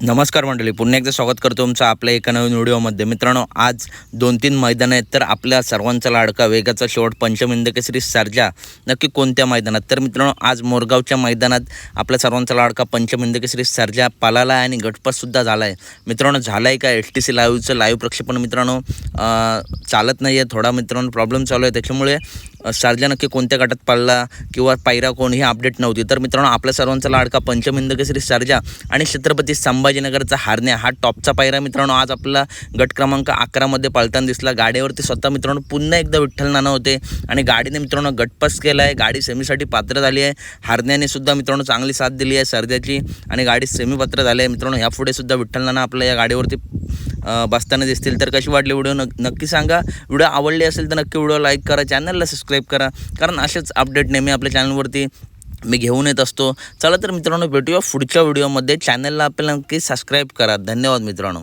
नमस्कार मंडळी पुन्हा एकदा स्वागत करतो तुमचं आपल्या एका नवीन व्हिडिओमध्ये. मित्रांनो आज दोन तीन मैदानं आहेत तर आपल्या सर्वांचा लाडका वेगाचा शेवट पंचमिंद केसरी सर्जा नक्की कोणत्या मैदानात? तर मित्रांनो आज मोरगावच्या मैदानात आपल्या सर्वांचा लाडका पंचमिंद केसरी सर्जा पालाला आहे आणि गटपाससुद्धा झाला आहे मित्रांनो झाला आहे का एस टी सी लाईव्हचं लाईव्ह प्रक्षेपण मित्रांनो? चालत नाही आहे थोडा मित्रांनो प्रॉब्लेम चालू आहे त्याच्यामुळे अ, नक्की कोणत्या गटात पडला किंवा पायरा कोण ही अपडेट नव्हती. तर मित्रांनो आपल्या सर्वांचा लाडका पंचमिंदकेसरी केसरी आणि छत्रपती संभाजीनगरचा हारण्या. हा टॉपचा पायरा मित्रांनो आज आपला गट क्रमांक अकरामध्ये पळताना दिसला. गाडीवरती स्वतः मित्रांनो पुन्हा एकदा विठ्ठल नाना होते आणि गाडीने मित्रांनो गटपास केला आहे गाडी सेमीसाठी पात्र झाली आहे. हारण्याने सुद्धा मित्रांनो चांगली साथ दिली आहे सर्जाची आणि गाडी सेमी पात्र झाली आहे. मित्रांनो यापुढे सुद्धा विठ्ठल नाना आपल्या या गाडीवरती बसताना दिसतील. तर कशी वाटली व्हिडिओ? नक्की सांगा. व्हिडिओ आवडली असेल तर नक्की व्हिडिओ लाईक करा चॅनलला सबस्क्राईब करा. कारण असेच अपडेट नेहमी आपल्या चॅनलवरती मी घेऊन येत असतो. चला तर मित्रांनो भेटूया पुढच्या व्हिडिओमध्ये. चॅनलला आपल्याला नक्की सबस्क्राईब करा. धन्यवाद मित्रांनो.